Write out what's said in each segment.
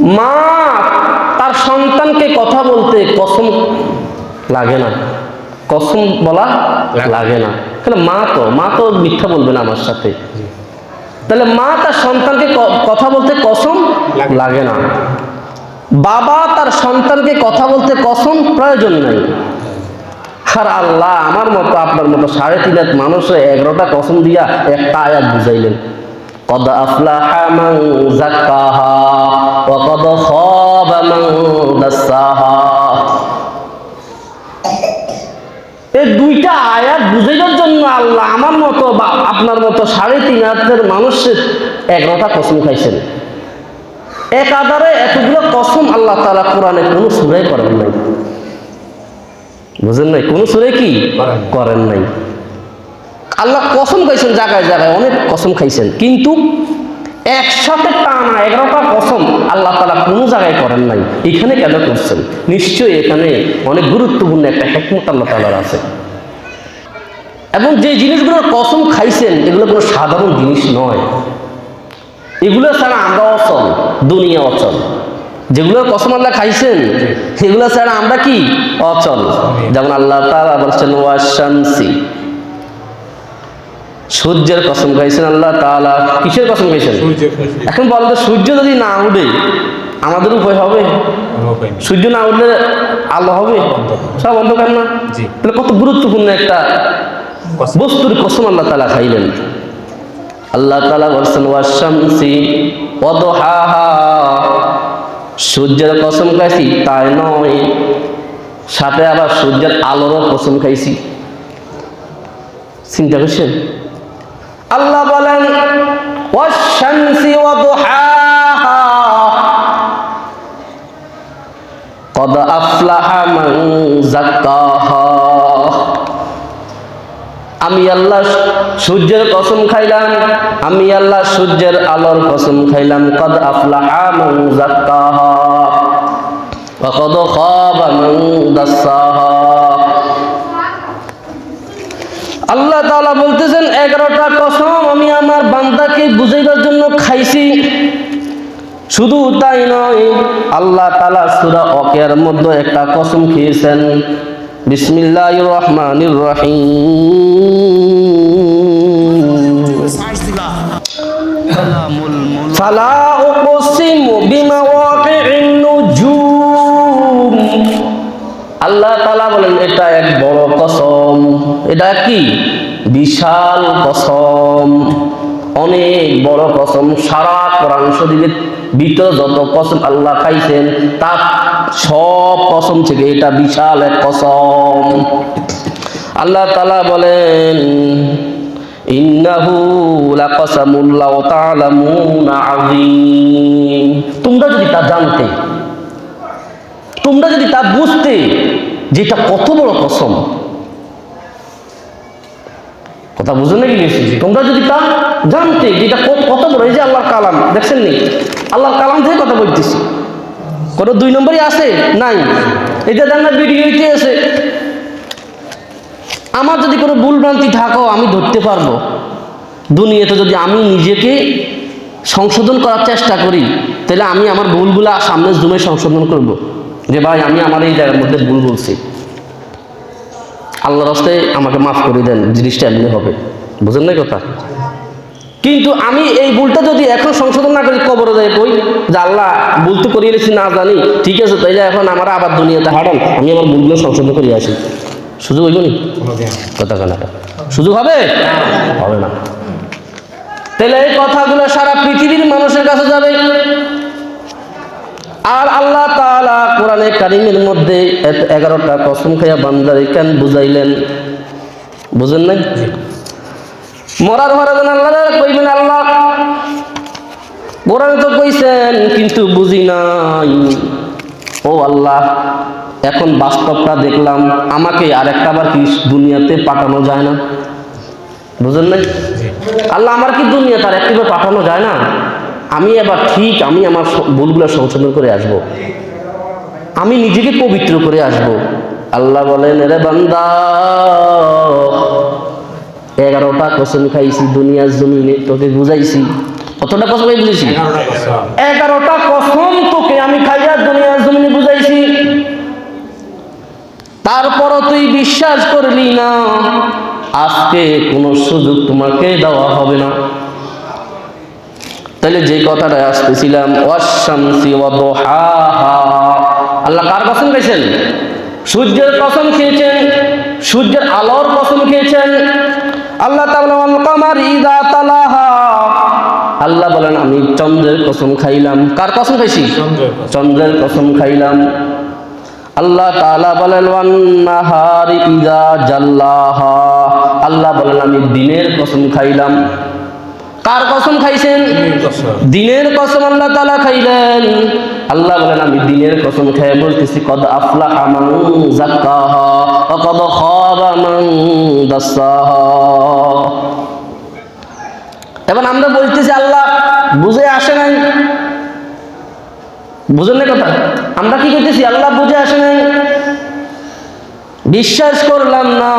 মা, তার সন্তানকে কথা বলতে কসম লাগে না। কসম বলা লাগে। না। তাহলে মা তো মা তো মিথ্যা বলবে না আমার সাথে। তাহলে মা তার সন্তানকে কথা বলতে কসম লাগে। না। বাবা তার সন্তানকে কথা বলতে কসম প্রয়োজন নাই। আর আল্লাহ আমার মতো, আপনার মতো সাড়ে তিন হাত মানুষে এগারোটা কসম দিয়া একটা আয়াত বুঝাইলেন। কদ আফলাহা মান যাক্কাহা। কদ খাবা মান দাসসাহা এই দুইটা আয়াত বুঝাইবার জন্য আল্লাহ আমার মতো বা আপনার মতো সাড়ে তিন হাতের মানুষের এগারোটা কসম খাইছেন। এক আধারে এতগুলো কসম আল্লাহ তাআলা কোরআনে কোনো সুরাই করেন নাই। বুঝেন নাই? কোন সুরে কি? করেন নাই। করেন নাই। আল্লাহ কসম খাইছেন জায়গায় জায়গায় অনেক কসম খাইছেন। কিন্তু একসাথে টানা এগারোটা কসম। আল্লাহ তালা কোনো জায়গায় করেন নাই। এখানে কেন করছেন? নিশ্চয়ই এখানে অনেক গুরুত্বপূর্ণ একটা হেকমত আল্লাহ তালার আছে। এবং যে জিনিসগুলোর কসম খাইছেন, এগুলো কোনো সাধারণ জিনিস নয়। এগুলো ছাড়া আমরা অচল, দুনিয়া অচল। যেগুলো কসম আল্লাহ খাইছেন, সেগুলো ছাড়া আমরা কি? অচল। যেমন আল্লাহ তাআলা বলছেন ওয়াশামসি সূর্যের কসম খাইছেন আল্লাহ তাআলা। কিসের কসম খাইছেন? এখন বলেন তো সূর্য যদি না উঠে আমাদের উপায় হবে। সূর্য না উঠলে আলো হবে। সব অন্ধকার। না? তাহলে কত গুরুত্বপূর্ণ একটা বস্তুর কসম আল্লাহ তালা খাইলেন। আল্লাহ তালা বলছেন ওয়াশামসি ওয়াদুহাহা। সূর্যের কসম খাইছি তাই নয়। সাথে আবার সূর্যের আলোরও কসম খাইছি। চিন্তা করছেন? আল্লাহ বলেন ওয়াশামসি ওয়াদুহাহা قد أفلح من زكاها আমি আল্লাহ সূর্যের কসম খাইলাম আমি আল্লাহ সূর্যের আলোর কসম খাইলাম কদ আফলাহা মান যাক্কাহা ওয়া কদ খাবা মান দাসসাহা আল্লাহ তালা বলতেছেন এগারোটা কসম আমি আমার বান্দাকে বুঝাইবার জন্য খাইছি। শুধু তাই নয় আল্লাহ তালা সুরা অকের মধ্যে একটা কসম খেয়েছেন বিসমিল্লাহ রহমানির রহিম। ফালা উকসিমু বিমাওয়াকি'ন কসম। এটা কি? বিশাল কসম। অনেক বড় কসম। সারা কোরআন ভিতর যত কসম আল্লাহ খাইছেন তার সব কসম থেকে এটা বিশাল এক কসম। আল্লাহ তাআলা বলেন তোমরা যদি তা জানতে, তোমরা যদি তা বুঝতে যে এটা কত বড় কসম। কথা বুঝো নাকি তোমরা যদি তা জানতে যেটা কত বড়, এই যে আল্লাহর কালাম, দেখছেন নি? আল্লাহর কালাম থেকে কথা বলতেছি। কোনো দুই নম্বরই আছে? নাই। এটা জানার ভিডিওতে আছে আমার যদি কোনো ভুল ভ্রান্তি থাকো, আমি ধরতে পারব। দুনিয়াতে যদি আমি নিজেকে সংশোধন করার চেষ্টা করি, তাহলে আমি আমার ভুলগুলা সামনে জুমে সংশোধন করব। যে ভাই, আমি আমার এই জায়গার মধ্যে ভুল বলছি। আল্লাহর রাস্তায় আমাকে মাফ করে দেন, জিনিসটা এমনি হবে। বুঝেন না কথা? কিন্তু আমি এই ভুলটা যদি এখন সংশোধন না করি, কবরে যায় কই? যে আল্লাহ ভুল তো করিয়ে নিয়েছি না জানি। ঠিক আছে, তাইলে এখন আমার আবার দুনিয়াতে হারান আমি আমার ভুলগুলো সংশোধন করে আসি। সুযোগ হইব নি? কথা কানাটা সুযোগ হবে? হবে না। তাহলে এই কথাগুলো সারা পৃথিবীর মানুষের কাছে যাবে। আর আল্লাহ তাআলা কোরআনে কারিমের মধ্যে এগারোটা কসম খাইয়া বান্দারে কেন বুঝাইলেন? বুঝেন নাই? মরার ঘরে যেন আল্লাহ কইবেন আল্লাহ। কোরআনে তো কইছেন কিন্তু বুঝি নাই। ও আল্লাহ এখন বাস্তবটা দেখলাম আমাকে আর একটা বার কি দুনিয়াতে পাঠানো যায় না? বুঝেন নাই? আল্লাহ আমার কি দুনিয়া তার একটিবার পাঠানো যায় না? আমি এবার ঠিক আমি আমার ভুলগুলো সংশোধন করে আসব। আমি নিজেকে পবিত্র করে আসব। আল্লাহ বলেন রে বান্দা এগারোটা কসম খাইছি দুনিয়ার জমিনে তোকে বুঝাইছি। কতটা কসম খাই বুঝেছি এগারোটা কসম। তোকে আমি খাইয়া দুনিয়ার জমিনে বুঝাইছি। তারপর তুই বিশ্বাস করলি না। আজকে কোনো সুযোগ তোমাকে দেওয়া হবে না। তাহলে যে কথাটা আসতেছিলাম অশান্তি অবহাহা আল্লাহ কার কসম খেয়েছেন। সূর্যের কসম খেয়েছেন সূর্যের আলোর কসম খেয়েছেন। আল্লাহ কামার ইদা তালাহা। আল্লাহ বলেন আমি চন্দ্রের কসম খাইলাম। কার কসম খাইছি? চন্দ্রের কসম। খাইলাম। আল্লাহ তালা বলেন ওয়ান নাহারি ইদা জাল্লাহা। আল্লাহ বলেন আমি দিনের কসম খাইলাম। কার কসম খাইছেন? দিনের কসম। আল্লাহ তালা খাইলেন। আল্লাহ বলেন, আমি দিনের কসম খেয়ে বলতেছি, কদ আফলাহা মান যাক্কাহা ওয়া কদ খাবা মান দাসাহা। এবার আমরা বলতেছি, আল্লাহ বুঝে আসে নাই। বুঝেন না কথা? আমরা কি করতেছি? আল্লাহ বুঝে আসে নাই। বিশ্বাস করলাম না।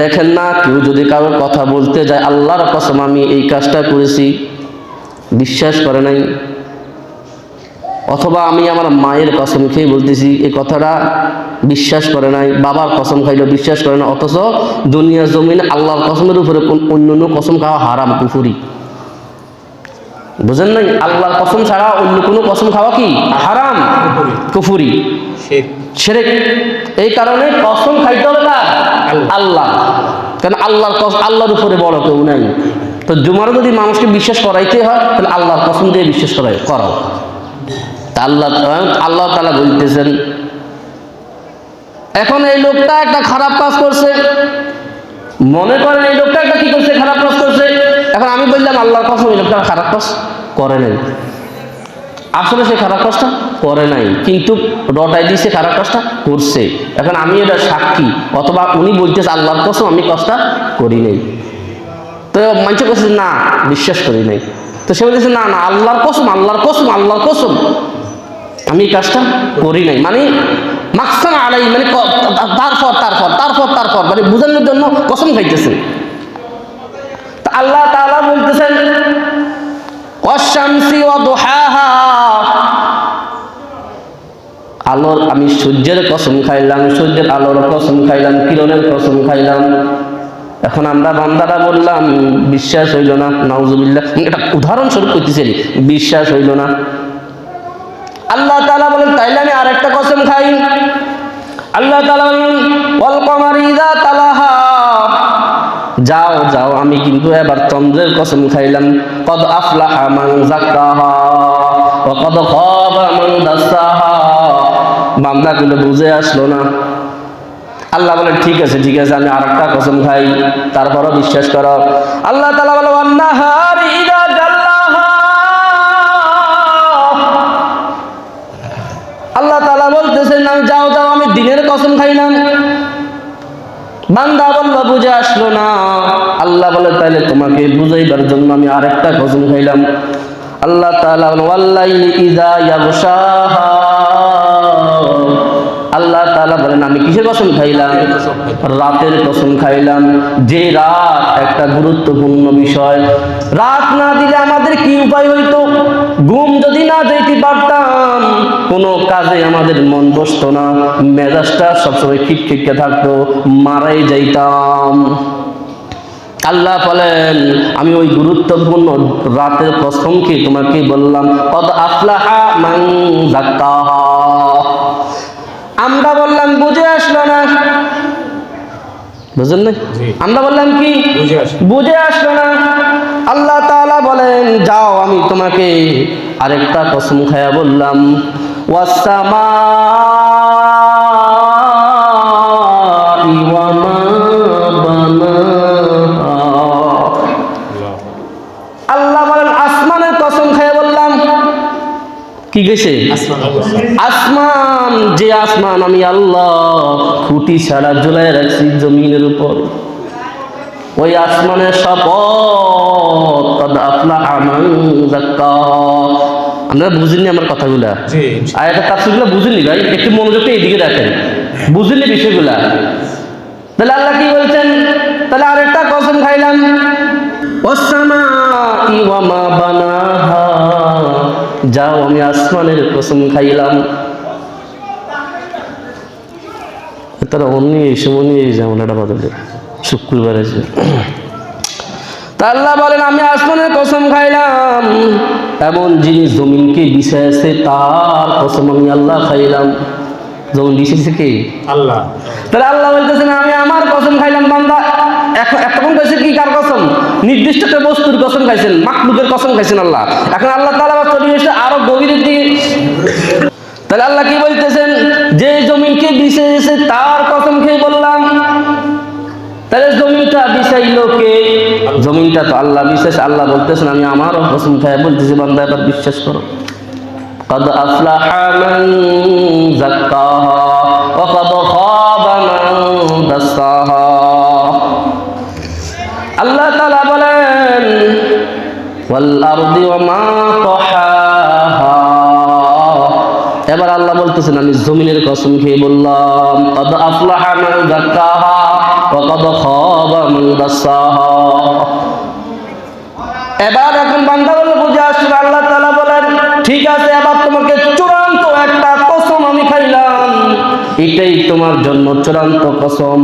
দেখেন না, কেউ যদি কারোর কথা বলতে যায়, আল্লাহর কসম আমি এই কাজটা করেছি। বিশ্বাস করে নাই। অথবা আমি আমার মায়ের কসম খেয়ে বলতেছি এই কথাটা বিশ্বাস করে নাই বাবার কসম খাইলেও বিশ্বাস করে না অথচ দুনিয়া জমিন আল্লাহর কসমের উপরে অন্য অন্য কসম খাওয়া হারাম কুফুরি। বুঝেন নাই? আল্লাহর কসম ছাড়া অন্য কোনো কসম খাওয়া কি? হারাম কুফরি। সেরেক এই কারণে কসম খাইতে হবে না আল্লাহ। কারণ আল্লাহর আল্লাহর উপরে বড় কেউ নাই। তো জুমারও যদি মানুষকে বিশ্বাস করাইতে হয়, তাহলে আল্লাহর কসম দিয়ে বিশ্বাস করাই, করাও। তা আল্লাহ আল্লাহ তালা বলতেছেন, এখন এই লোকটা একটা খারাপ কাজ করছে। মনে করেন এই লোকটা একটা কি করছে, খারাপ কাজ করছে। এখন আমি বললাম, আল্লাহর কসম, এই লোকটা খারাপ কাজ করে নাই। আসলে সে খারাপ কাজটা করে নাই, কিন্তু রটাই দিয়েছে খারাপ কাজটা করছে। এখন আমি এটা সাক্ষী, অথবা উনি বলতেছে, আল্লাহর কসম, আমি কাজটা করি নাই। তো মানুষ কাছে না, বিশ্বাস করি নাই। তো সে বলতেছে, না না, আল্লাহর কসম আল্লাহর কসম আল্লাহর কসম। আমি এই কাজটা করি নাই। মানে মাকসান আলাই মানে তারপর তারপর তারপর তারপর মানে বোঝানোর জন্য কসম খাইতেছেন আল্লাহ তাআলা বলতেছেন অশামসি ওয়াদুহাহা আলোর, আমি সূর্যের কসম খাইলাম, সূর্যের আলোর কসম খাইলাম, কিরণের কসম খাইলাম। এখন আমরা বান্দারা বললাম, বিশ্বাস হইল না, নাউজুবিল্লাহ। এটা উদাহরণস্বরূপ করতেছি বিশ্বাস হইল না। আল্লাহ তালা বলেন, তাইলে আমি আরেকটা কসম খাই। আল্লাহ তালা বলেন কমারি তালাহা। যাও যাও, আমি কিন্তু এবার চন্দ্রের কসম খাইলাম। কদ আফলাহা মান ওয়া কদ খাবা মান দাসাহা। বান্দা গুলো বুঝে আসলো না। আল্লাহ বলে ঠিক আছে ঠিক আছে আমি আরেকটা কসম খাই। তারপরও বিশ্বাস করো। আল্লাহ তাআলা বলে আল্লাহ তাআলা বলতেছেন আমি যাও যাও আমি দিনের কসম খাইলাম বান্দা বলল বুঝে আসলো না। আল্লাহ বলে তাইলে তোমাকে বুঝাইবার জন্য আমি আরেকটা কসম খাইলাম। আল্লাহ বলেন, ওয়াল্লাইলি ইযা ইয়াগশাহা। বলেন আমি কিসের কসম খাইলাম? রাতের কসম খাইলাম। যে রাত একটা গুরুত্বপূর্ণ বিষয়। রাত না দিলে আমাদের কি উপায় হইতো? ঘুম যদি না যেতে পারতাম, কোনো কাজে আমাদের মন বসতো না। মেজাজটা সবসময় খিটখিটকে থাকতো, মারাই যাইতাম। আল্লাহ বলেন, আমি ওই গুরুত্বপূর্ণ রাতের কসমকে তোমাকে বললাম, কদ আফলাহা মান যাক্কাহা। আমরা বললাম বুঝে আসলো না। বুঝলেন না আমরা বললাম কি? বুঝে আসলো। না। আল্লাহ তাআলা বলেন যাও আমি তোমাকে আরেকটা কসম খায়া বললাম আল্লাহ বলেন আসমানের কসম খায়া বললাম। কি গেছে? আসমান। আসমান যে আসমান আমি আল্লাহ খুঁটি ছাড়া ঝুলাই রাখছি জমিনের উপর। ওই আসমানের শপথ আপনারা বুঝেননি আমার কথাগুলা? জি আয়াতের তাফসীরগুলো বুঝেননি ভাই? একটু মনোযোগটা এদিকে রাখেন বুঝেননি বিষয়গুলা? তাহলে আল্লাহ কি বলছেন? তাহলে আরেকটা কসম খাইলাম। ওয়া বানাহা। যাও আমি আসমানের কসম খাইলাম। তারা অন্য এই সময় নিয়ে যেমন একটা বদলে শুক্রবার আছে তা আল্লাহ বলেন আমি আসমানের কসম খাইলাম। এমন জিনিস জমিনকে বিছাইছে তার কসম আমি আল্লাহ খাইলাম। জমিন বিছাইছে কে? আল্লাহ। তাহলে আল্লাহ বলতেছেন আমি আমার কসম খাইলাম বান্দা। এখন এতক্ষণ কইছে কি কার কসম? নির্দিষ্ট একটা বস্তুর কসম খাইছেন মাকলুকের কসম খাইছেন আল্লাহ। এখন আল্লাহ তালা চলে এসে আরও গভীরের দিকে তাহলে আল্লাহ কি বলতেছেন যে জমিনকে বিছিয়েছে তার কসম খেয়ে বললাম তাহলে জমিনটা বিছাইলো কে জমিনটা তো আল্লাহ বিশেষ আল্লাহ বলতেছেন আমি আমারও কসম খায় বলতেছি বান্দা এবার বিশ্বাস করো قد أفلح من زكاها وقد خاب من دساها আল্লাহ তাআলা বলেন والأرض وما طحاها এবার আল্লাহ বলতেছেন, আমি জমিনের কসম খেয়ে বললাম, কদ আফলাহা মান যাক্কাহা ওয়া কদ খাবা মান দাসাহা। এবার এখন বান্দা বলে বুঝে আসবে আল্লাহ তাআলা বলেন, ঠিক আছে, এবার তোমাকে চূড়ান্ত একটা কসম আমি খাইলাম। এটাই তোমার জন্য চূড়ান্ত কসম।